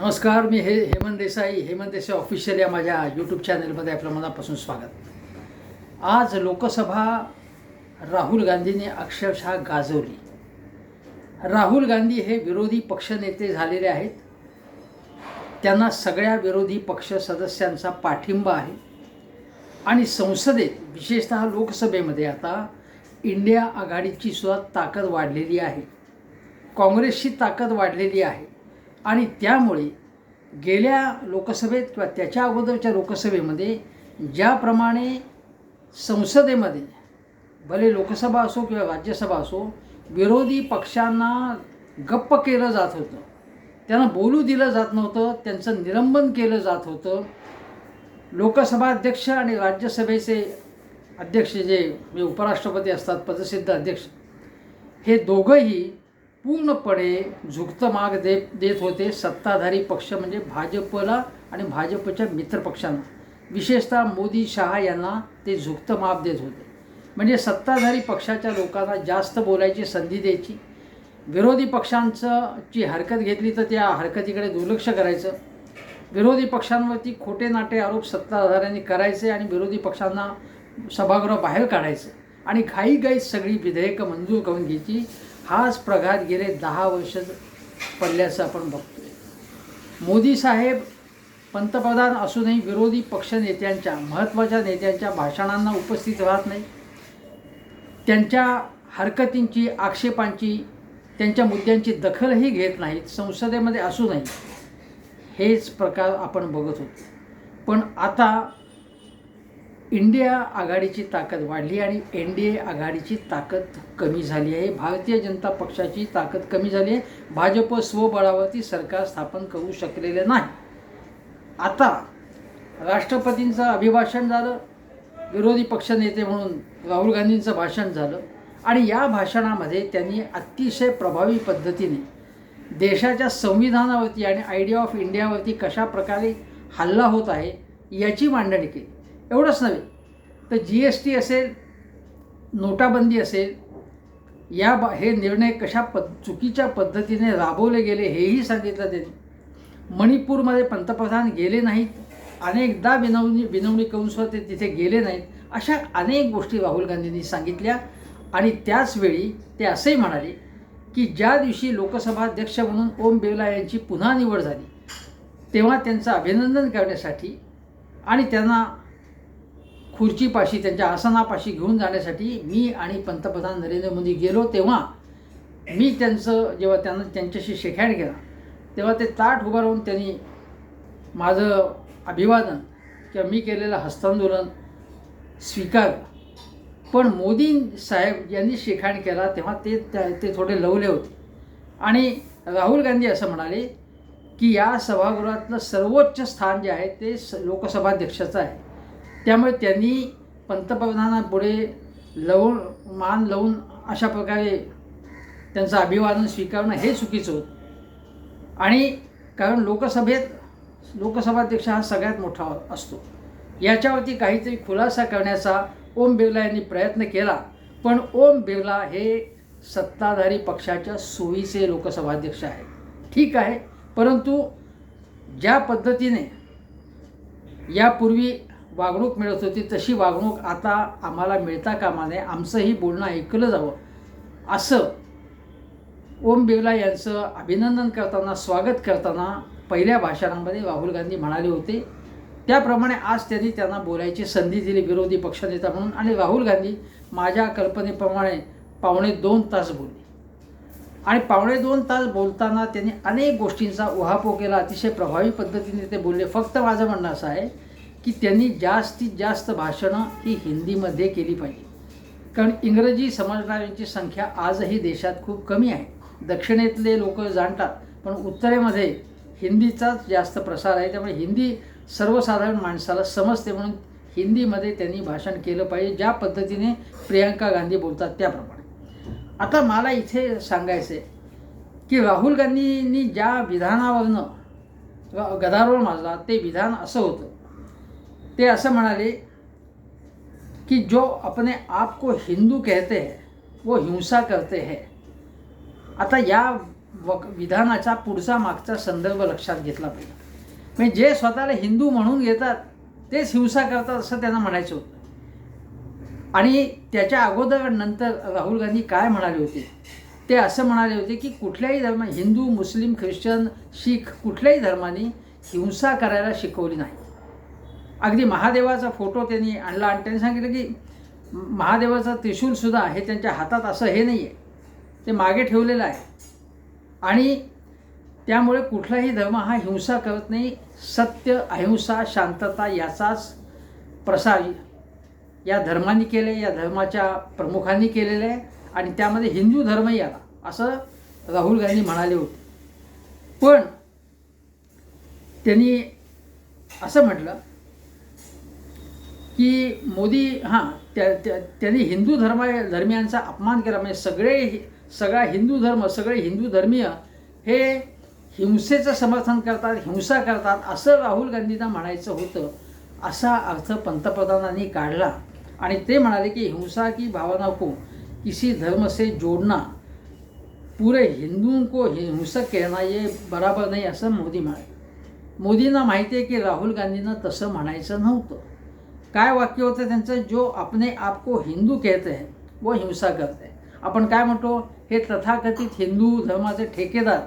नमस्कार मी हे हेमंत देसाई हेमंत देसाई ऑफिशियल या माझ्या यूट्यूब चॅनलमध्ये आपलं मनापासून स्वागत. आज लोकसभा राहुल गांधींनी अक्षरशः गाजवली. राहुल गांधी हे विरोधी पक्षनेते झालेले आहेत. त्यांना सगळ्या विरोधी पक्ष सदस्यांचा पाठिंबा आहे. आणि संसदेत विशेषतः लोकसभेमध्ये आता इंडिया आघाडीची सुद्धा ताकद वाढलेली आहे. काँग्रेसची ताकद वाढलेली आहे. आणि त्यामुळे गेल्या लोकसभेत किंवा त्याच्या अगोदरच्या लोकसभेमध्ये ज्याप्रमाणे संसदेमध्ये भले लोकसभा असो किंवा राज्यसभा असो विरोधी पक्षांना गप्प केलं जात होतं. त्यांना बोलू दिलं जात नव्हतं त्यांचं निलंबन केलं जात होतं. लोकसभा अध्यक्ष आणि राज्यसभेचे अध्यक्ष जे म्हणजे उपराष्ट्रपती असतात पदसिद्ध अध्यक्ष हे दोघंही पूर्णपणे झुकतं माग दे देत होते. सत्ताधारी पक्ष म्हणजे भाजपला आणि भाजपच्या मित्रपक्षांना. विशेषतः मोदी शहा यांना ते झुकतं माप देत होते. म्हणजे सत्ताधारी पक्षाच्या लोकांना जास्त बोलायची संधी द्यायची. विरोधी पक्षांचं ची हरकत घेतली तर त्या हरकतीकडे दुर्लक्ष करायचं. विरोधी पक्षांवरती खोटे नाटे आरोप सत्ताधाऱ्यांनी करायचे आणि विरोधी पक्षांना सभागृह बाहेर काढायचं. आणि घाईघाईत सगळी विधेयकं मंजूर करून घ्यायची. हाच प्रघात गेले दहा वर्ष पडल्याचं आपण बघतोय. मोदी साहेब पंतप्रधान असूनही विरोधी पक्षनेत्यांच्या महत्त्वाच्या नेत्यांच्या भाषणांना उपस्थित राहत नाही. त्यांच्या हरकतींची आक्षेपांची त्यांच्या मुद्द्यांची दखलही घेत नाहीत संसदेमध्ये असूनही. हेच प्रकार आपण बघत होतो. पण आता इंडिया आघाडीची ताकद वाढली आणि एन डी ए आघाडीची ताकद कमी झाली आहे. भारतीय जनता पक्षाची ताकद कमी झाली आहे. भाजप स्वबळावरती सरकार स्थापन करू शकलेले नाही. आता राष्ट्रपतींचं अभिभाषण झालं विरोधी पक्षनेते म्हणून राहुल गांधींचं भाषण झालं आणि या भाषणामध्ये त्यांनी अतिशय प्रभावी पद्धतीने देशाच्या संविधानावरती आणि आयडिया ऑफ इंडियावरती कशा प्रकारे हल्ला होत आहे याची मांडणी केली. एवढंच नव्हे. तर जी एस टी असेल नोटाबंदी असेल या बा हे निर्णय कशा पद चुकीच्या पद्धतीने राबवले गेले हेही सांगितलं त्यांनी मणिपूरमध्ये पंतप्रधान गेले नाहीत अनेकदा विनवणी विनवणी करून सुद्धा ते तिथे गेले नाहीत अशा अनेक गोष्टी राहुल गांधींनी सांगितल्या. आणि त्याचवेळी ते असेही म्हणाले की ज्या दिवशी लोकसभा अध्यक्ष म्हणून ओम बिर्ला यांची पुन्हा निवड झाली तेव्हा त्यांचं अभिनंदन करण्यासाठी आणि त्यांना खुर्चीपाशी त्यांच्या आसनापाशी घेऊन जाण्यासाठी मी आणि पंतप्रधान नरेंद्र मोदी गेलो तेव्हा मी त्यांचं जेव्हा त्यांना त्यांच्याशी शेखाड केला तेव्हा ते ताट उभं राहून त्यांनी माझं अभिवादन किंवा मी केलेलं हस्तांदोलन स्वीकारलं. पण मोदी साहेब यांनी शेखाण केला तेव्हा ते ते थोडे लवले होते. आणि राहुल गांधी असं म्हणाले की या सभागृहातलं सर्वोच्च स्थान जे आहे ते स लोकसभाध्यक्षाचं आहे. त्यामुळे त्यांनी पंतप्रधानापुढे लवून मान लावून अशा प्रकारे त्यांचं अभिवादन स्वीकारणं हे चुकीचं होतं. आणि कारण लोकसभेत लोकसभाध्यक्ष हा सगळ्यात मोठा असतो. याच्यावरती काहीतरी खुलासा करण्याचा ओम बिर्ला यांनी प्रयत्न केला पण ओम बिर्ला हे सत्ताधारी पक्षाच्या सोयीचे लोकसभाध्यक्ष आहेत. ठीक आहे परंतु ज्या पद्धतीने यापूर्वी वागणूक मिळत होती तशी वागणूक आता आम्हाला मिळता कामा नये आमचंही बोलणं ऐकलं जावं. असं ओम बिर्ला यांचं अभिनंदन करताना स्वागत करताना पहिल्या भाषणामध्ये राहुल गांधी म्हणाले होते. त्याप्रमाणे आज त्यांनी त्यांना बोलायची संधी दिली विरोधी पक्षनेता म्हणून आणि राहुल गांधी माझ्या कल्पनेप्रमाणे पावणे दोन तास बोलले. आणि पावणे दोन तास बोलताना त्यांनी अनेक गोष्टींचा उहापोह केला. अतिशय प्रभावी पद्धतीने ते बोलले. फक्त माझं म्हणणं असं आहे की त्यांनी जास्तीत जास्त भाषणं ही हिंदीमध्ये केली पाहिजे. कारण इंग्रजी समजणाऱ्यांची संख्या आजही देशात खूप कमी आहे. दक्षिणेतले लोक जाणतात पण उत्तरेमध्ये हिंदीचाच जास्त प्रसार आहे. त्यामुळे हिंदी सर्वसाधारण माणसाला समजते म्हणून हिंदीमध्ये त्यांनी भाषण केलं पाहिजे ज्या पद्धतीने प्रियांका गांधी बोलतात त्याप्रमाणे. आता मला इथे सांगायचं आहे की राहुल गांधींनी ज्या विधानावरनं गदारोळ माजला ते विधान असं होतं. ते असं म्हणाले कि जो अपने आप को हिंदू कहते हैं वो हिंसा करते हैं. आता या व विधानाचा पुढचा मागचा संदर्भ लक्षात घेतला पाहिजे. म्हणजे जे स्वतःला हिंदू म्हणून घेतात तेच हिंसा करतात असं त्यांना म्हणायचं होतं. आणि त्याच्या अगोदर नंतर राहुल गांधी काय म्हणाले होते? ते असं म्हणाले होते की कुठल्याही धर्मा हिंदू मुस्लिम ख्रिश्चन शीख कुठल्याही धर्माने हिंसा करायला शिकवली नाही अगदी महादेवाचा फोटो त्यांनी आणला आणि त्यांनी सांगितलं की महादेवाचा त्रिशूलसुद्धा हे त्यांच्या हातात असं हे नाही आहे ते मागे ठेवलेलं आहे. आणि त्यामुळे कुठलाही धर्म हा हिंसा करत नाही. सत्य अहिंसा शांतता याचाच प्रसार या धर्मांनी केले या धर्माच्या प्रमुखांनी केलेलं आहे. आणि त्यामध्ये हिंदू धर्मही आला असं राहुल गांधी म्हणाले होते. पण त्यांनी असं म्हटलं की मोदी हां त्या त्या- त्यांनी हिंदू धर्मा धर्मियांचा अपमान केला. म्हणजे सगळे हि- सगळा हिंदू धर्म सगळे हिंदू धर्मीय हे हिंसेचं समर्थन करतात हिंसा करतात असं राहुल गांधींना म्हणायचं होतं असा अर्थ पंतप्रधानांनी काढला. आणि ते म्हणाले की हिंसा की भावना को किसी धर्म से जोडना. पुरे हिंदूं को हिंसक कहना ये बराबर नाही असं मोदी म्हणाले. मोदींना माहिती आहे की राहुल गांधींना तसं म्हणायचं नव्हतं. काय वाक्य होतं त्यांचं? जो अपने आप को हिंदू कहते हैं व हिंसा करते हैं. आपण काय म्हणतो? हे तथाकथित हिंदू धर्माचे ठेकेदार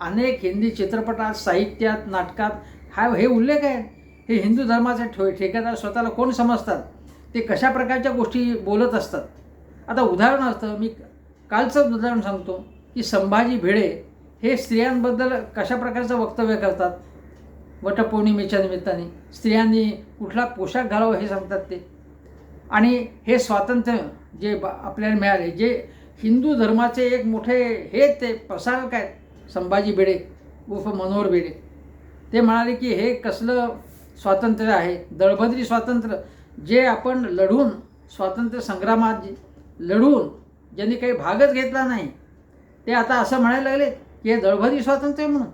अनेक हिंदी चित्रपटात साहित्यात नाटकात हा हे उल्लेख आहे. हे हिंदू धर्माचे ठे ठेकेदार स्वतःला कोण समजतात? ते कशा प्रकारच्या गोष्टी बोलत असतात? आता उदाहरणार्थ मी कालचं उदाहरण सांगतो की संभाजी भिडे हे स्त्रियांबद्दल कशा प्रकारचं वक्तव्य करतात? वटपौर्णिमेच्या निमित्ताने स्त्रियांनी कुठला पोशाख घालावा हे सांगतात ते. आणि हे स्वातंत्र्य जे आपल्याला मिळाले जे हिंदू धर्माचे एक मोठे हे ते प्रसारक आहेत संभाजी भिडे उर्फ मनोहर भिडे ते म्हणाले की हे कसलं स्वातंत्र्य आहे? दळभद्री स्वातंत्र्य जे आपण लढून स्वातंत्र्य संग्रामात जे- लढून ज्यांनी काही भागच घेतला नाही ते आता असं म्हणायला लागले की हे दळभद्री स्वातंत्र्य म्हणून.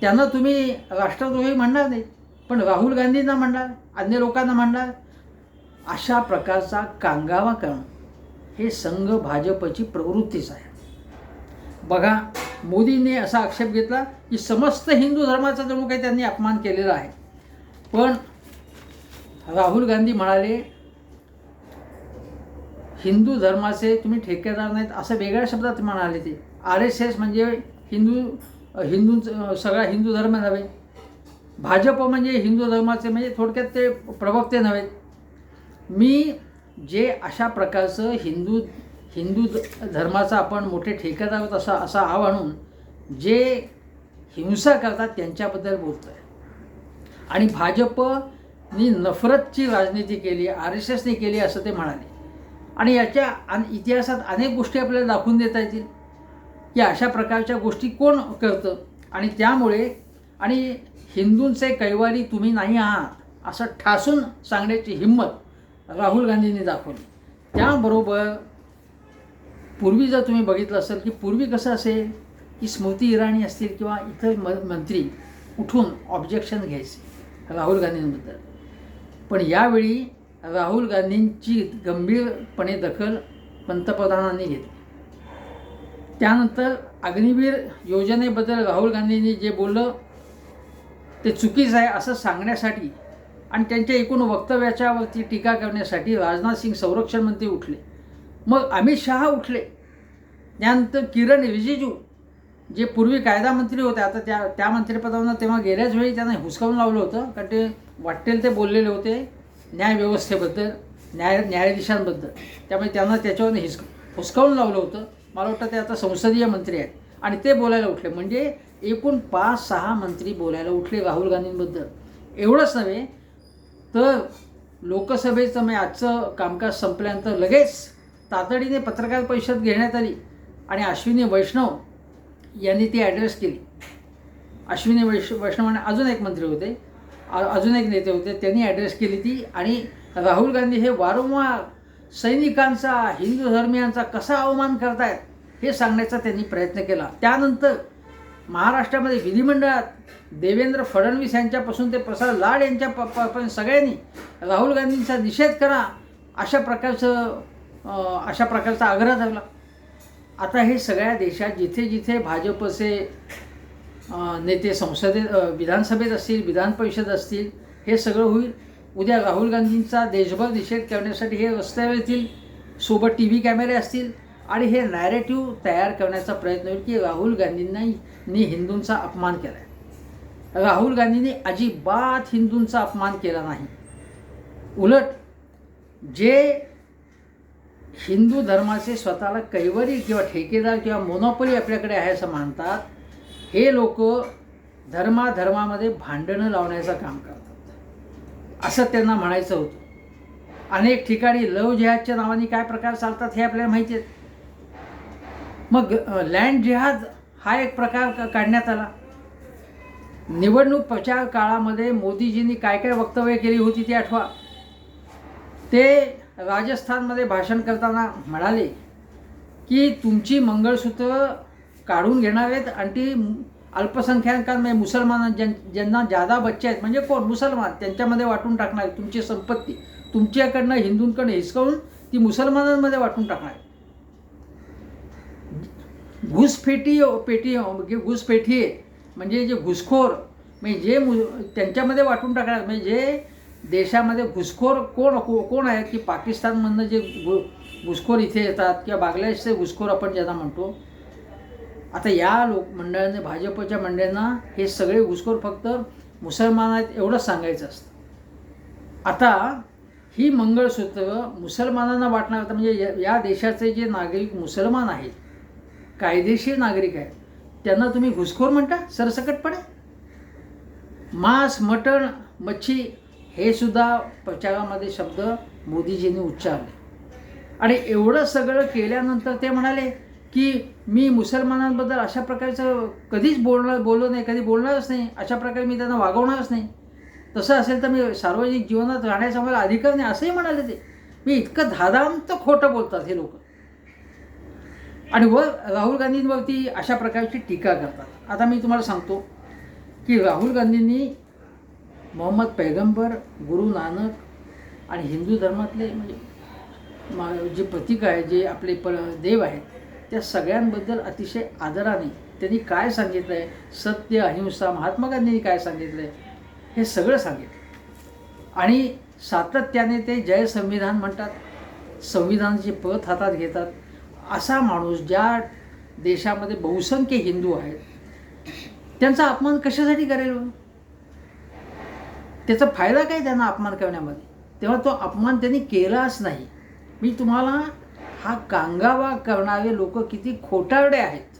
त्यांना तुम्ही राष्ट्रद्रोही म्हणणार नाही पण राहुल गांधींना म्हणणार अन्य लोकांना म्हणणार. अशा प्रकारचा कांगावा करणं हे संघ भाजपची प्रवृत्तीच आहे. बघा मोदींनी असा आक्षेप घेतला की समस्त हिंदू धर्माचा जणू काही त्यांनी अपमान केलेला आहे. पण राहुल गांधी म्हणाले हिंदू धर्माचे तुम्ही ठेकेदार नाहीत असं वेगळ्या शब्दात म्हणाले ते. आर एस एस म्हणजे हिंदू हिंदूंचं सगळा हिंदू धर्म नव्हे. भाजप म्हणजे हिंदू धर्माचे म्हणजे थोडक्यात ते प्रवक्ते नव्हे. मी जे अशा प्रकारचं हिंदू हिंदू धर्माचा आपण मोठे ठेकेदार आहोत असा असा आव आणून जे हिंसा करतात त्यांच्याबद्दल बोलतो आहे आणि भाजपनी नफरतची राजनीती केली आर एस एसने केली असं ते म्हणाले. आणि याच्या अन इतिहासात अनेक गोष्टी आपल्याला दाखवून देता येतील. की अशा प्रकारच्या गोष्टी कोण करतं? आणि त्यामुळे आणि हिंदूंचे कैवारी तुम्ही नाही आहात असं ठासून सांगण्याची हिंमत राहुल गांधींनी दाखवली. त्याबरोबर पूर्वी जर तुम्ही बघितलं असेल की पूर्वी कसं असेल की स्मृती इराणी असतील किंवा इतर म मंत्री उठून ऑब्जेक्शन घ्यायचे राहुल गांधींबद्दल. पण यावेळी राहुल गांधींची गंभीरपणे दखल पंतप्रधानांनी घेतली. त्यानंतर अग्निवीर योजनेबद्दल राहुल गांधींनी जे बोललं ते चुकीचं आहे असं सांगण्यासाठी आणि त्यांच्या एकूण वक्तव्याच्यावरती टीका करण्यासाठी राजनाथ सिंग संरक्षण मंत्री उठले. मग अमित शहा उठले. त्यानंतर किरण रिजिजू जे पूर्वी कायदा मंत्री होते आता त्या त्या मंत्रिपदावर तेव्हा गेल्याच वेळी त्यांना हुसकावून लावलं होतं कारण ते वाटेल ते बोललेले होते न्यायव्यवस्थेबद्दल न्याय न्यायाधीशांबद्दल. त्यामुळे त्यांना त्याच्यावर हिसक हुसकावून लावलं होतं. मला वाटतं ते आता संसदीय मंत्री आहेत. आणि ते बोलायला उठले. म्हणजे एकूण पाच सहा मंत्री बोलायला उठले राहुल गांधींबद्दल. एवढंच नव्हे तर लोकसभेचं म्हणजे आजचं कामकाज संपल्यानंतर लगेच तातडीने पत्रकार परिषद घेण्यात आली. आणि अश्विनी वैष्णव यांनी ती ॲड्रेस केली. अश्विनी वैष्ण वैष्णव आणि अजून एक मंत्री होते. अजून एक नेते होते. त्यांनी ॲड्रेस केली ती. आणि राहुल गांधी हे वारंवार सैनिकांचा हिंदू धर्मियांचा कसा अवमान करतायत हे सांगण्याचा त्यांनी प्रयत्न केला. त्यानंतर महाराष्ट्रामध्ये विधिमंडळात देवेंद्र फडणवीस यांच्यापासून ते प्रसाद लाड यांच्या प- सगळ्यांनी राहुल गांधींचा निषेध करा अशा प्रकारचं अशा प्रकारचा आग्रह धरला. आता हे सगळ्या देशात जिथे जिथे भाजपचे नेते संसदेत विधानसभेत असतील विधान परिषद असतील हे सगळं होईल. उद्या राहुल गांधींचा देशभर निषेध करण्यासाठी हे रस्त्यावर येतील सोबत टी व्ही कॅमेरे असतील आणि हे नॅरेटिव्ह तयार करण्याचा प्रयत्न होईल की राहुल गांधींनी हिंदूंचा अपमान केला आहे राहुल गांधींनी अजिबात हिंदूंचा अपमान केला नाही. उलट जे हिंदू धर्माचे स्वतःला कैवरी किंवा ठेकेदार किंवा मोनोपली आपल्याकडे आहे असं मानतात हे लोक धर्माधर्मामध्ये भांडणं लावण्याचं काम करतात. असं त्यांना म्हणायचं होतं. अनेक ठिकाणी लव जिहादच्या नावाने काय प्रकार चालतात हे आपल्याला माहिती आहेत मग लँड जिहाद हा एक प्रकार क- काढण्यात आला? निवडणूक प्रचार काळामध्ये मोदीजींनी काय काय वक्तव्य केली होती ती आठवा. ते राजस्थानमध्ये भाषण करताना म्हणाले की तुमची मंगळसूत्र काढून घेणार आहेत आणि ती अल्पसंख्याकांमध्ये मुसलमान ज्यां ज्यांना जादा बच्चे आहेत म्हणजे कोण? मुसलमान. त्यांच्यामध्ये वाटून टाकणार तुमची संपत्ती. तुमच्याकडनं हिंदूंकडनं हिसकावून ती मुसलमानांमध्ये वाटून टाकणार घुसफेटी घुसपेटी पेटी म्हणजे घुसपेटी आहे. म्हणजे जे घुसखोर म्हणजे जे मु त्यांच्यामध्ये वाटून टाकणार म्हणजे जे देशामध्ये घुसखोर कोण को कोण आहेत की पाकिस्तानमधनं जे घु घुसखोर इथे येतात किंवा बांगलादेशचे घुसखोर आपण ज्यांना म्हणतो आता या लोक मंडळाने भाजपच्या मंडळांना हे सगळे घुसखोर फक्त मुसलमान आहेत एवढंच सांगायचं असतं. आता ही मंगळसूत्र मुसलमानांना वाटणार तर म्हणजे या- या देशाचे जे नागरिक मुसलमान आहेत कायदेशीर नागरिक आहेत त्यांना तुम्ही घुसखोर म्हणता? सरसकटपणे? मांस मटण मच्छी हे सुद्धा प्रचारामध्ये शब्द मोदीजींनी उच्चारले. आणि एवढं सगळं केल्यानंतर ते म्हणाले की मी मुसलमानांबद्दल अशा प्रकारचं कधीच बोलणार बोललो नाही कधी बोलणारच नाही अशा प्रकारे मी त्यांना वागवणारच नाही. तसं असेल तर मी सार्वजनिक जीवनात राहण्याचा मला अधिकार नाही असंही म्हणाले ते. मी इतकं धादांत खोटं बोलतात हे लोक. आणि व राहुल गांधींवरती अशा प्रकारची टीका करतात. आता मी तुम्हाला सांगतो की राहुल गांधींनी मोहम्मद पैगंबर गुरु नानक आणि हिंदू धर्मातले म्हणजे मा जे प्रतीक आहे जे आपले प देव आहेत त्या सगळ्यांबद्दल अतिशय आदराने त्यांनी काय सांगितलं आहे सत्य अहिंसा महात्मा गांधींनी काय सांगितलं आहे हे सगळं सांगितलं. आणि सातत्याने ते जय संविधान म्हणतात. संविधानाची पत हातात घेतात. असा माणूस ज्या देशामध्ये बहुसंख्य हिंदू आहेत त्यांचा अपमान कशासाठी करेल हो? त्याचा फायदा काय त्यांना अपमान करण्यामध्ये? तेव्हा तो अपमान त्यांनी केलाच नाही. मी तुम्हाला हा कांगावा करणारे लोक किती खोटारडे आहेत.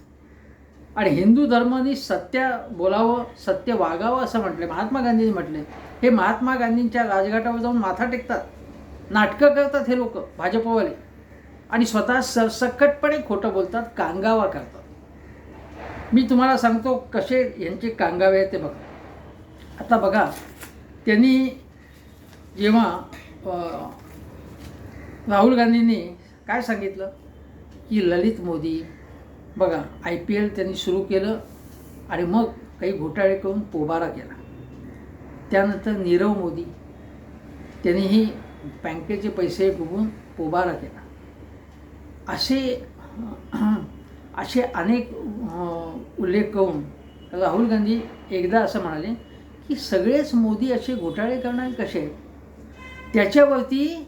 आणि हिंदू धर्माने सत्य बोलावं सत्य वागावं असं म्हटले महात्मा गांधींनी म्हटले हे महात्मा गांधींच्या राजघाटावर जाऊन माथा टेकतात. नाटकं करतात हे लोक भाजपवाले. आणि स्वतः सरसकटपणे खोटं बोलतात कांगावा करतात. मी तुम्हाला सांगतो कसे यांचे कांगावे आहेत ते बघा. आता बघा त्यांनी जेव्हा राहुल गांधींनी काय सांगितलं? की ललित मोदी बघा आय पी एल त्यांनी सुरू केलं आणि मग काही घोटाळे करून पोबारा केला. त्यानंतर नीरव मोदी त्यांनीही बँकेचे पैसे बघून पोबारा केला. असे असे अनेक उल्लेख करून राहुल गांधी एकदा असं म्हणाले की सगळेच मोदी असे घोटाळे करणारे कसे त्याच्यावरती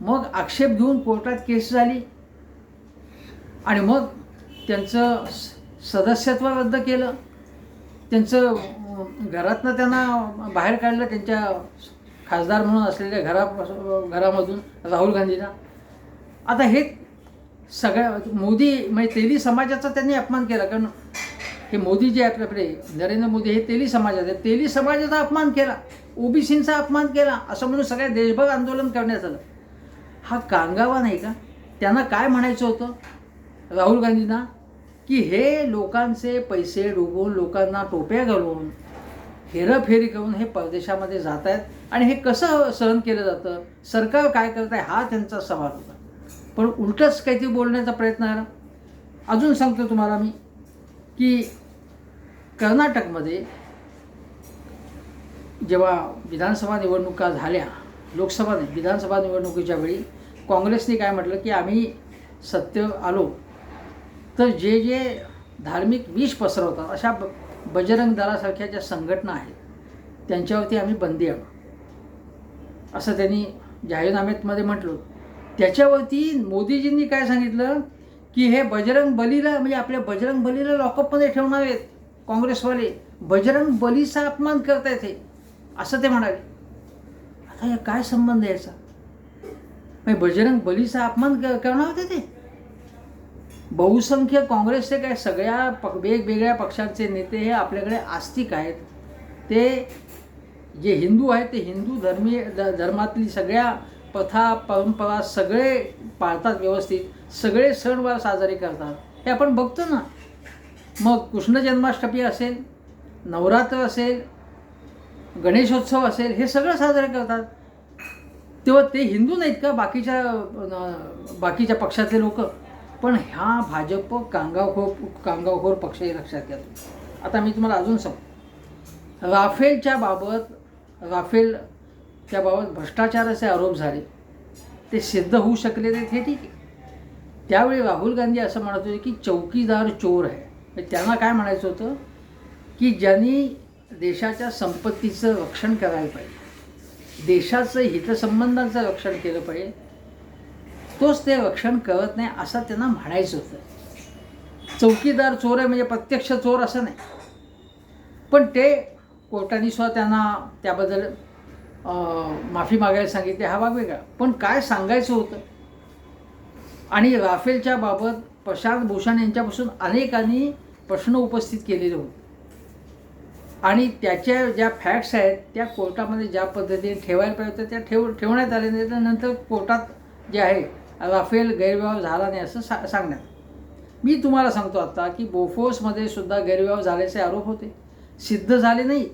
मग आक्षेप घेऊन कोर्टात केस झाली. आणि मग त्यांचं स- सदस्यत्व रद्द केलं. त्यांचं घरातनं त्यांना बाहेर काढलं त्यांच्या खासदार म्हणून असलेल्या घरा घरामधून राहुल गांधींना आता हे सगळ्या मोदी म्हणजे तेली समाजाचा त्यांनी अपमान केला. कारण हे मोदी जे आपल्याकडे नरेंद्र मोदी हे तेली समाजात तेली समाजाचा अपमान केला. ओबीसींचा अपमान केला. असं म्हणून सगळ्या देशभर आंदोलन करण्यात आलं. हा कांगावा नाही का? त्यांना काय म्हणायचं होतं? राहुल गांधींना की हे लोकांचे पैसे डुबवून लोकांना टोप्या घालून हेरफेरी करून हे परदेशामध्ये जात आहेत आणि हे कसं सहन केलं जातं? सरकार काय करत आहे हा त्यांचा सवाल होता. पण उलटंच काहीतरी बोलण्याचा प्रयत्न आला. अजून सांगतो तुम्हाला मी की कर्नाटकमध्ये जेव्हा विधानसभा निवडणुका झाल्या लोकसभा विधानसभा निवडणुकीच्या वेळी काँग्रेसने काय म्हटलं की आम्ही सत्य आलो. तर जे जे धार्मिक विष पसरवतात अशा ब बजरंग दलासारख्या ज्या संघटना आहेत त्यांच्यावरती आम्ही बंदी आणू. असं त्यांनी जाहीरनाम्यामध्ये म्हटलं. त्याच्यावरती मोदीजींनी काय सांगितलं? की हे बजरंग बलीला म्हणजे आपल्या बजरंग बलीला लॉकअपमध्ये ठेवणार आहेत काँग्रेसवाले. बजरंग बलीचा अपमान करतायत हे. असं ते म्हणाले. काय काय संबंध याचा? म्हणजे बजरंग बलीचा अपमान क- करणार होते ते? बहुसंख्य काँग्रेसचे काय सगळ्या प वेगवेगळ्या पक्षांचे नेते हे आपल्याकडे आस्तिक आहेत. ते जे हिंदू आहेत ते हिंदू धर्मीय ध धर्मातली सगळ्या प्रथा परंपरा सगळे पाळतात व्यवस्थित. सगळे सणवार साजरे करतात. हे आपण बघतो ना. मग कृष्ण जन्माष्टमी असेल नवरात्र असेल गणेशोत्सव असेल हे सगळं साजरे करतात. तेव्हा ते हिंदू नाहीत का? बाकीच्या बाकीच्या पक्षातले लोक. पण ह्या भाजप कांगावखोर कांगावखोर पक्ष हे लक्षात घ्या आता मी तुम्हाला अजून सांग राफेलच्या बाबत राफेलच्या बाबत भ्रष्टाचाराचे आरोप झाले. ते सिद्ध होऊ शकले नाहीत हे ठीक आहे. त्यावेळी राहुल गांधी असं म्हणत होते की चौकीदार चोर आहे. म्हणजे त्यांना काय म्हणायचं होतं? की ज्यांनी देशाच्या संपत्तीचं रक्षण करायला पाहिजे. देशाचं हितसंबंधांचं रक्षण केलं पाहिजे. तोच ते रक्षण करत नाही असं त्यांना म्हणायचं होतं. चौकीदार चोर आहे म्हणजे प्रत्यक्ष चोर असं नाही. पण ते कोर्टाने सुद्धा त्यांना त्याबद्दल माफी मागायला सांगितली हा भाग वेगळा. पण काय सांगायचं होतं? आणि राफेलच्या बाबत प्रशांत भूषण यांच्यापासून अनेकांनी प्रश्न उपस्थित केलेले होते. आणि त्याच्या ज्या फॅक्ट्स आहेत त्या कोर्टामध्ये ज्या पद्धतीने ठेवायला पाहिजे होत्या त्या ठेव ठेवण्यात आले नाही. तर नंतर कोर्टात जे आहे राफेल गैरव्यवहार झाला नाही असं सा सांगण्यात मी तुम्हाला सांगतो आता की बोफोर्समध्ये सुद्धा गैरव्यवहार झाल्याचे आरोप होते. सिद्ध झाले नाही.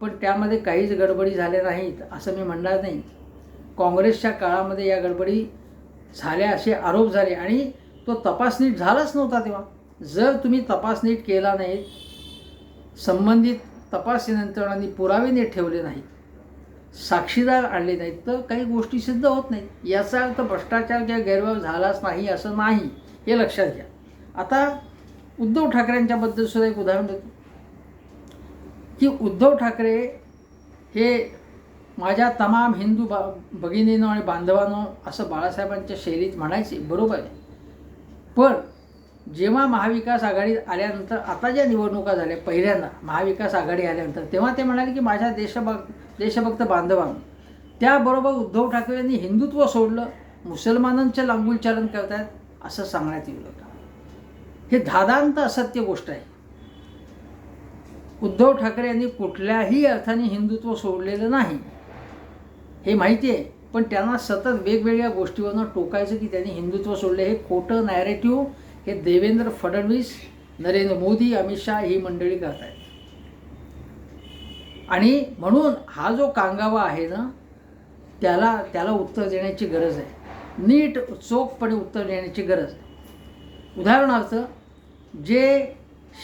पण त्यामध्ये काहीच गडबडी झाल्या नाहीत असं मी म्हणणार नाही. काँग्रेसच्या काळामध्ये या गडबडी झाल्या असे आरोप झाले आणि तो तपास नीट झालाच नव्हता तेव्हा. जर तुम्ही तपास नीट केला नाही संबंधित तपासणी यंत्रणांनी पुरावे नीट ठेवले नाहीत. साक्षीदार आणले नाहीत. तर काही गोष्टी सिद्ध होत नाहीत. याचा अर्थ भ्रष्टाचार किंवा गैरव्यवहार झालाच नाही असं नाही हे लक्षात घ्या. आता उद्धव ठाकरेंच्याबद्दल सुद्धा एक उदाहरण देतो. की उद्धव ठाकरे हे माझ्या तमाम हिंदू बा भगिनीनं आणि बांधवांनो असं बाळासाहेबांच्या शैलीत म्हणायचे बरोबर आहे. पण जेव्हा महाविकास आघाडी आल्यानंतर आता ज्या निवडणुका झाल्या पहिल्यांदा महाविकास आघाडी आल्यानंतर तेव्हा ते म्हणाले की माझ्या देशभक्त देशभक्त बांधवांनो त्याबरोबर उद्धव ठाकरे यांनी हिंदुत्व सोडलं मुसलमानांचं लांगुलचालन करतायत असं सांगण्यात येऊ होतं. हे धादांत असत्य गोष्ट आहे. उद्धव ठाकरे यांनी कुठल्याही अर्थाने हिंदुत्व सोडलेलं नाही. हे माहिती आहे पण त्यांना सतत वेगवेगळ्या गोष्टीवरनं टोकायचं की त्यांनी हिंदुत्व सोडले हे खोटं नॅरेटिव्ह हे देवेंद्र फडणवीस नरेंद्र मोदी अमित शहा ही मंडळी करत आहेत. आणि म्हणून हा जो कांगावा आहे ना त्याला त्याला उत्तर देण्याची गरज आहे. नीट चोखपणे उत्तर देण्याची गरज आहे. उदाहरणार्थ जे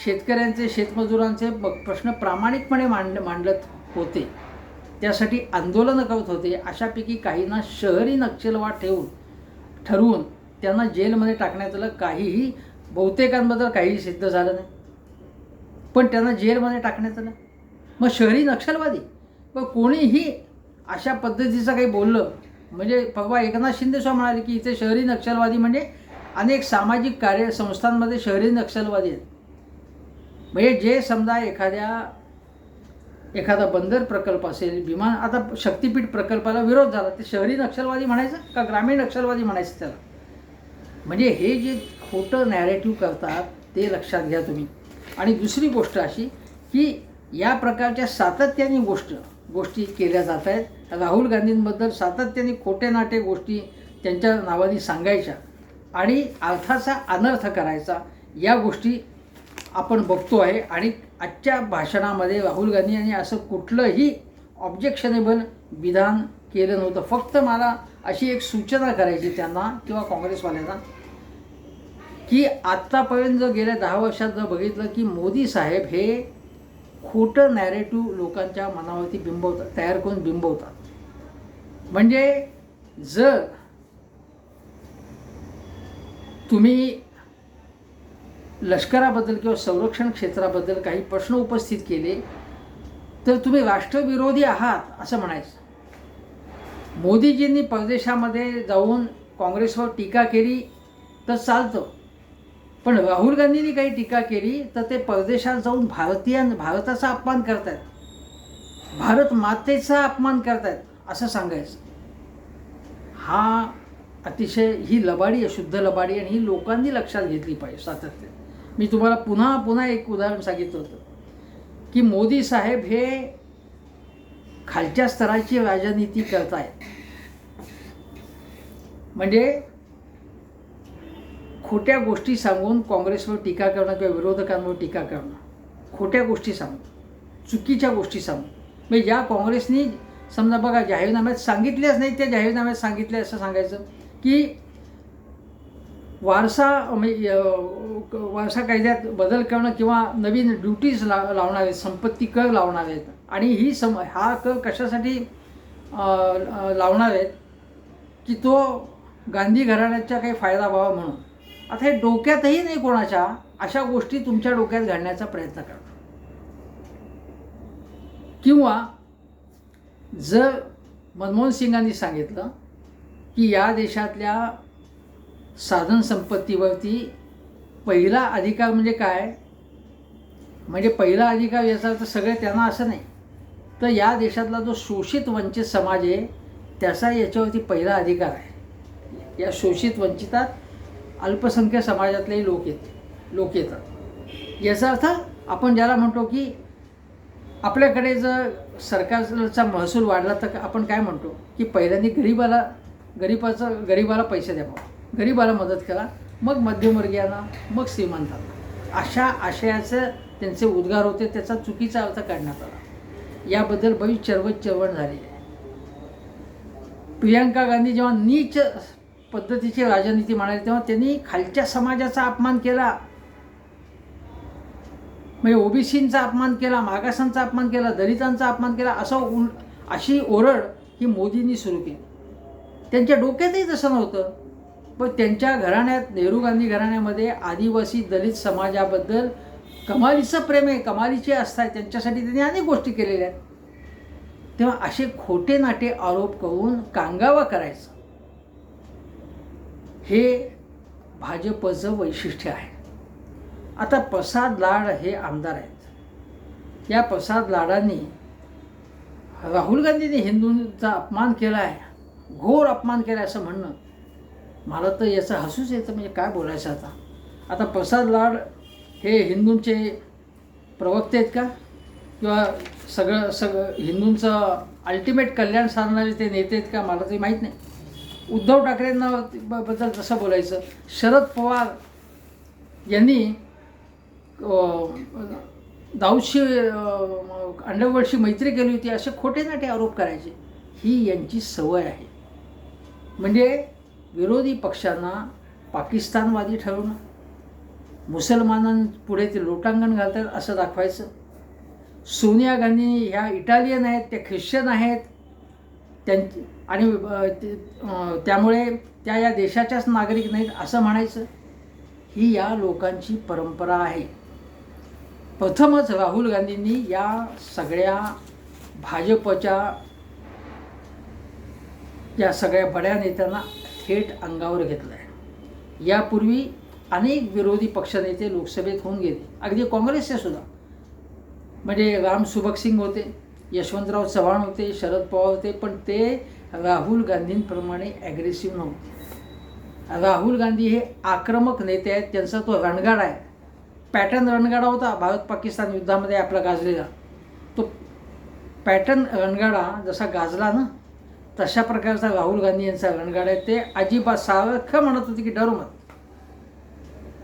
शेतकऱ्यांचे शेतमजुरांचे प्रश्न प्रामाणिकपणे मांड मांडत होते त्यासाठी आंदोलनं करत होते अशापैकी काहींना शहरी नक्षलवाद ठेवून ठरवून त्यांना जेलमध्ये टाकण्यात आलं काहीही बहुतेकांबद्दल काहीही सिद्ध झालं नाही. पण त्यांना जेलमध्ये टाकण्यात आलं मग शहरी नक्षलवादी? मग कोणीही अशा पद्धतीचं काही बोललं? म्हणजे भगवा एकनाथ शिंदेस्वा म्हणाले की इथे शहरी नक्षलवादी म्हणजे अनेक सामाजिक कार्य संस्थांमध्ये शहरी नक्षलवादी आहेत. म्हणजे जे समजा एखाद्या एखादा बंदर प्रकल्प असेल विमान आता शक्तीपीठ प्रकल्पाला विरोध झाला ते शहरी नक्षलवादी म्हणायचं का ग्रामीण नक्षलवादी म्हणायचं त्याला? म्हणजे हे जे खोटं नॅरेटिव्ह करतात ते लक्षात घ्या तुम्ही. आणि दुसरी गोष्ट अशी की या प्रकारच्या सातत्याने गोष्ट गोष्टी केल्या जात आहेत. राहुल गांधींबद्दल सातत्याने खोटे नाटे गोष्टी त्यांच्या नावाने सांगायच्या आणि अर्थाचा अनर्थ करायचा या गोष्टी आपण बघतो आहे. आणि आजच्या भाषणामध्ये राहुल गांधी यांनी असं कुठलंही ऑब्जेक्शनेबल विधान केलं नव्हतं. फक्त मला अशी एक सूचना करायची त्यांना किंवा काँग्रेसवाल्यांना की आत्तापर्यंत जर गेल्या दहा वर्षात जर बघितलं की मोदी साहेब हे खोटं नॅरेटिव्ह लोकांच्या मनावरती बिंबवतात तयार करून बिंबवतात. म्हणजे जर तुम्ही लष्कराबद्दल किंवा संरक्षण क्षेत्राबद्दल काही प्रश्न उपस्थित केले तर तुम्ही राष्ट्रविरोधी आहात असं म्हणायचं. मोदीजींनी परदेशामध्ये जाऊन काँग्रेसवर टीका केली तर चालतं. पण राहुल गांधींनी काही टीका केली तर ते परदेशात जाऊन भारतीय भारताचा अपमान करतायत. भारत मातेचा अपमान करतायत असं सांगायचं. हा अतिशय ही लबाडी आहे शुद्ध लबाडी आणि ही लोकांनी लक्षात घेतली पाहिजे सातत्य. मी तुम्हाला पुन्हा पुन्हा एक उदाहरण सांगितलं होतं की मोदी साहेब हे खालच्या स्तराची राजनीती करतायत म्हणजे खोट्या गोष्टी सांगून काँग्रेसवर टीका करणं किंवा विरोधकांवर टीका करणं खोट्या गोष्टी सांगून चुकीच्या गोष्टी सांगून. म्हणजे ज्या काँग्रेसनी समजा बघा जाहीरनाम्यात सांगितल्याच नाही त्या जाहीरनाम्यात सांगितले असं सांगायचं की वारसा म्हणजे वारसा कायद्यात बदल करणं किंवा नवीन ड्युटीज ला लावणार आहेत संपत्ती कर लावणार आहेत आणि ही सम हा कर कशासाठी लावणार आहेत की तो गांधी घराण्याचा काही फायदा व्हावा म्हणून. आता हे डोक्यातही नाही कोणाच्या अशा गोष्टी तुमच्या डोक्यात घालण्याचा प्रयत्न करा. किंवा जर मनमोहन सिंगांनी सांगितलं की या देशातल्या साधन संपत्तीवरती पहिला अधिकार म्हणजे काय? म्हणजे पहिला अधिकार याचा अर्थ सगळे त्यांना असं नाही. तर या देशातला जो शोषित वंचित समाज आहे त्याचा याच्यावरती पहिला अधिकार आहे. या शोषित वंचितात अल्पसंख्य समाजातलेही लोक येत लोक येतात. याचा अर्थ आपण ज्याला म्हणतो की आपल्याकडे जर सरकारचा महसूल वाढला तर आपण काय म्हणतो? की पहिल्यांदा गरीबाला गरीबाचं गरीबाला पैसे द्यावा गरीबाला मदत करा मग मध्यमवर्गीयांना मग श्रीमंतांना. अशा आशयाचं त्यांचे उद्गार होते त्याचा चुकीचा अर्थ काढण्यात आला. याबद्दल बरीच चरवत चळवळ झाली. आहे प्रियांका गांधी जेव्हा नीच पद्धतीची राजनीती म्हणाली तेव्हा त्यांनी खालच्या समाजाचा अपमान केला. म्हणजे ओबीसींचा अपमान केला मागासांचा अपमान केला दलितांचा अपमान केला असं उल अशी ओरड ही मोदींनी सुरू केली. त्यांच्या डोक्यातही तसं नव्हतं. पण त्यांच्या घराण्यात नेहरू गांधी घराण्यामध्ये आदिवासी दलित समाजाबद्दल कमालीचं प्रेम आहे कमालीचे असतात त्यांच्यासाठी त्यांनी अनेक गोष्टी केलेल्या आहेत. तेव्हा असे खोटे नाटे आरोप करून कांगावा करायचं. हे भाजपचं वैशिष्ट्य आहे. आता प्रसाद लाड हे आमदार आहेत. या प्रसाद लाडांनी राहुल गांधींनी हिंदूंचा अपमान केला आहे घोर अपमान केला असं म्हणणं. मला तर याचं हसूच येतं म्हणजे काय बोलायचं आता? आता प्रसाद लाड हे हिंदूंचे प्रवक्ते आहेत का? किंवा सगळं सगळं हिंदूंचं अल्टिमेट कल्याण साधणारे ते नेते आहेत का? मला ते माहीत नाही. उद्धव ठाकरेंना बद्दल तसं बोलायचं शरद पवार यांनी दाऊदशी अंडरवर्ल्डशी मैत्री केली होती असे खोटे नाटे आरोप करायचे. ही यांची सवय आहे. म्हणजे विरोधी पक्षांना पाकिस्तानवादी ठरवणं मुसलमानांपुढे ते लोटांगण घालतात असं दाखवायचं. सोनिया गांधी ह्या इटालियन आहेत त्या ख्रिश्चन आहेत त्यांची आणि ते- त्यामुळे त्या या देशाच्याच नागरिक नाहीत असं म्हणायचं. ही या लोकांची परंपरा आहे. प्रथमच राहुल गांधींनी या सगळ्या भाजपच्या या सगळ्या बड्या नेत्यांना थेट अंगावर घेतलं आहे यापूर्वी अनेक विरोधी पक्षनेते लोकसभेत होऊन गेले. अगदी काँग्रेसचे सुद्धा. म्हणजे राम सुभक सिंग होते यशवंतराव चव्हाण होते शरद पवार होते पण ते राहुल गांधींप्रमाणे ॲग्रेसिव्ह नव्हते. राहुल गांधी हे आक्रमक नेते आहेत त्यांचा तो रणगाडा आहे. पॅटर्न रणगाडा होता भारत पाकिस्तान युद्धामध्ये आपला गाजलेला. तो पॅटर्न रणगाडा जसा गाजला ना तशा प्रकारचा राहुल गांधी यांचा रणगाड आहे. ते अजिबात सारखं म्हणत होते की डरू मत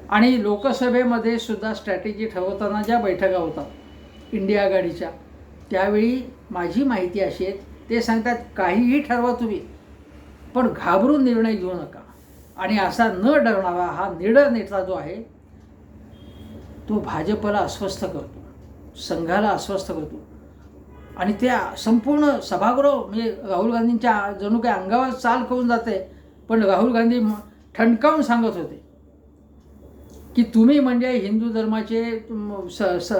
आणि लोकसभेमध्ये सुद्धा स्ट्रॅटेजी ठरवताना ज्या बैठका होतात इंडिया आघाडीच्या त्यावेळी माझी माहिती अशी आहे ते सांगतात काहीही ठरवा तुम्ही पण घाबरून निर्णय घेऊ नका. आणि असा न डरणारा हा निडर नेता जो आहे तो भाजपला अस्वस्थ करतो संघाला अस्वस्थ करतो. आणि त्या संपूर्ण सभागृह म्हणजे राहुल गांधींच्या जणू काही अंगावर चाल करून जाते पण राहुल गांधी ठणकावून सांगत होते की तुम्ही म्हणजे हिंदू धर्माचे तुम- स स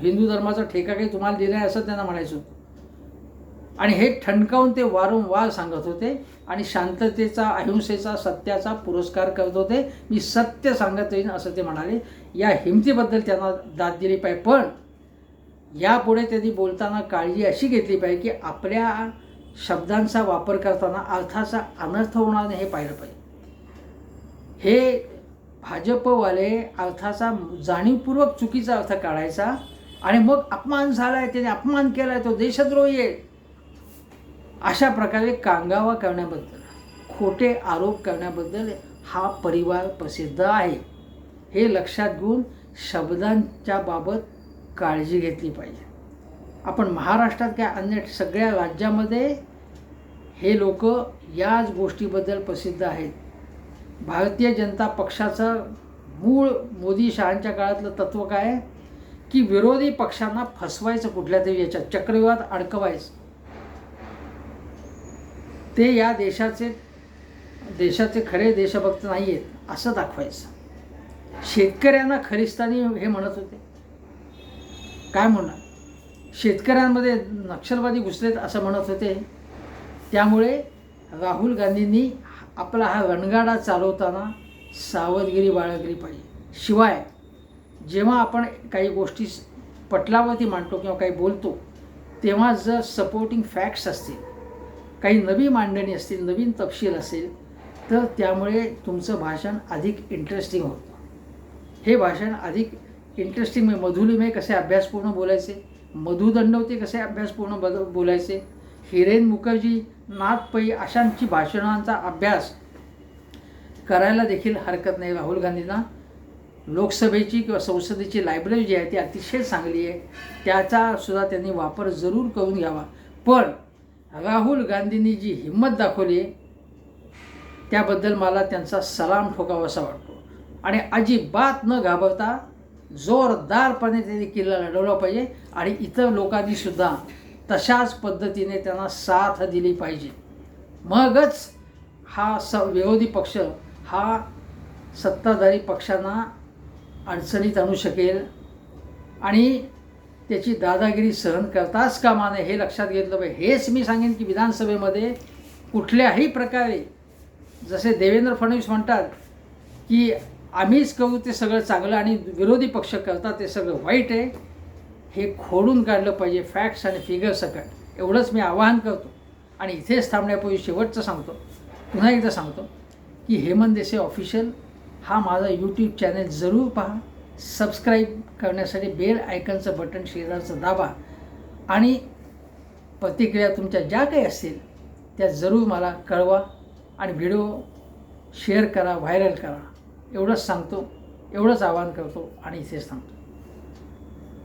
हिंदू धर्माचा ठेका काही तुम्हाला दिला आहे असं त्यांना म्हणायचं होतं. आणि हे ठणकावून ते वारंवार सांगत होते आणि शांततेचा अहिंसेचा सत्याचा पुरस्कार करत होते. मी सत्य सांगत येईन असं ते म्हणाले. या हिमतीबद्दल त्यांना दाद दिली पाहिजे. पण यापुढे त्यांनी बोलताना काळजी अशी घेतली पाहिजे की आपल्या शब्दांचा वापर करताना अर्थाचा अनर्थ होणार नाही हे पाहिलं पाहिजे. हे भाजपवाले अर्थाचा जाणीवपूर्वक चुकीचा अर्थ काढायचा आणि मग अपमान झाला आहे त्याने अपमान केला आहे तो देशद्रोही आहे. अशा प्रकारे कांगावा करण्याबद्दल खोटे आरोप करण्याबद्दल हा परिवार प्रसिद्ध आहे. हे लक्षात घेऊन शब्दांच्या बाबत काळजी घेतली पाहिजे. आपण महाराष्ट्रात काय अन्य सगळ्या राज्यामध्ये हे लोक याच गोष्टीबद्दल प्रसिद्ध आहेत. भारतीय जनता पक्षाचं मूळ मोदी शहांच्या काळातलं तत्त्व काय? आहे की विरोधी पक्षांना फसवायचं कुठल्या तरी याच्यात चक्रव्यूहात अडकवायचं. ते या देशाचे देशाचे खरे देशभक्त नाही आहेत असं दाखवायचं. शेतकऱ्यांना खरिस्तानी हे म्हणत होते. काय म्हणणार? शेतकऱ्यांमध्ये नक्षलवादी घुसलेत असं म्हणत होते. त्यामुळे राहुल गांधींनी आपला हा रणगाडा चालवताना सावधगिरी बाळगली पाहिजे. शिवाय जेव्हा आपण काही गोष्टी पटलावरती मांडतो किंवा काही बोलतो तेव्हा जर सपोर्टिंग फॅक्ट्स असतील काही नवी मांडणी असतील नवीन तपशील असेल तर त्यामुळे तुमचं भाषण अधिक इंटरेस्टिंग होतं. हे भाषण अधिक इंटरेस्टिंग म्हणजे मधुलिमे कसे अभ्यासपूर्ण बोलायचे? मधुदंडवते कसे अभ्यासपूर्ण बद बोलायचे? हिरेन मुखर्जी नाथ पै अशांची भाषणांचा अभ्यास करायला देखील हरकत नाही. राहुल गांधींना लोकसभेची किंवा संसदेची लायब्ररी जी आहे ती अतिशय चांगली आहे. त्याचासुद्धा त्यांनी वापर जरूर करून घ्यावा. पण राहुल गांधींनी जी हिंमत दाखवली आहे त्याबद्दल मला त्यांचा सलाम ठोकावासा वाटतो. आणि अजिबात न घाबरता जोरदारपणे त्यांनी किल्ला लढवला पाहिजे आणि इतर लोकांनी सुद्धा तशाच पद्धतीने त्यांना साथ दिली पाहिजे. मगच हा स विरोधी पक्ष हा सत्ताधारी पक्षांना अडचणीत आणू शकेल आणि त्याची दादागिरी सहन करताच कामा हे लक्षात घेतलं पाहिजे. हेच मी सांगेन की विधानसभेमध्ये कुठल्याही प्रकारे जसे देवेंद्र फडणवीस म्हणतात की आम्हीच करू ते सगळं चांगलं आणि विरोधी पक्ष करतात ते सगळं वाईट आहे. हे खोडून काढलं पाहिजे फॅक्ट्स आणि फिगर सकट. एवढंच मी आवाहन करतो. आणि इथेच थांबण्यापूर्वी शेवटचं सांगतो. पुन्हा एकदा सांगतो की हेमंत देसाई ऑफिशियल हा माझा यूट्यूब चॅनल जरूर पहा. सबस्क्राईब करण्यासाठी बेल आयकनचं बटन शेजारचं दाबा. आणि प्रतिक्रिया तुमच्या ज्या काही असतील त्या जरूर मला कळवा. आणि व्हिडिओ शेअर करा व्हायरल करा. एवढंच सांगतो एवढंच आवाहन करतो आणि इथेच सांगतो